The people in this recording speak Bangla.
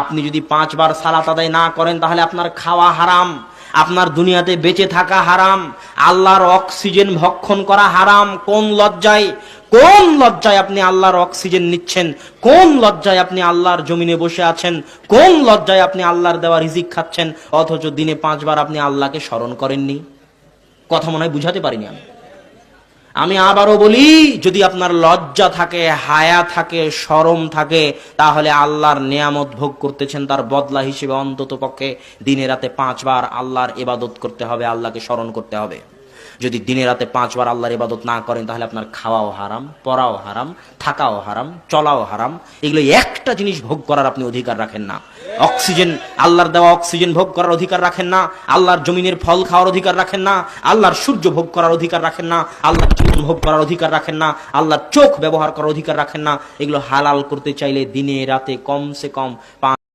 আপনি যদি পাঁচবার সালাত আদায় না করেন, তাহলে আপনার খাওয়া হারাম, আপনার দুনিয়াতে বেঁচে থাকা হারাম, আল্লাহর অক্সিজেন ভক্ষণ করা হারাম। কোন লজ্জায় কোন লজ্জায় আপনি আল্লাহর অক্সিজেন নিচ্ছেন? কোন লজ্জায় আপনি আল্লাহর জমিনে বসে আছেন? কোন লজ্জায় আপনি আল্লাহর দেওয়া রিজিক খাচ্ছেন? অথচ দিনে পাঁচবার আপনি আল্লাহকে স্মরণ করেননি। কথা মনে হয় বুঝাতে পারিনি আমি। আমি আবারও বলি, যদি আপনার লজ্জা থাকে, হায়া থাকে, সরম থাকে, তাহলে আল্লাহর নিয়ামত ভোগ করতেছেন তার বদলা হিসেবে অন্তত পক্ষে দিনে রাতে পাঁচবার আল্লাহর এবাদত করতে হবে, আল্লাহকে স্মরণ করতে হবে। যদি দিনে রাতে পাঁচবার আল্লাহর ইবাদত না করেন, তাহলে আপনার খাওয়াও হারাম, পড়াও হারাম, থাকাও হারাম, চলাও হারাম। এগুলো একটা জিনিস ভোগ করার আপনি অধিকার রাখেন না। অক্সিজেন, আল্লাহর দেওয়া অক্সিজেন ভোগ করার অধিকার রাখেন না। আল্লাহর জমিনের ফল খাওয়ার অধিকার রাখেন না। আল্লাহর সূর্য ভোগ করার অধিকার রাখেন না। আল্লাহর জীবন ভোগ করার অধিকার রাখেন না। আল্লাহর চোখ ব্যবহার করার অধিকার রাখেন না। এগুলো হালাল করতে চাইলে দিনে রাতে কমসে কম পাঁচ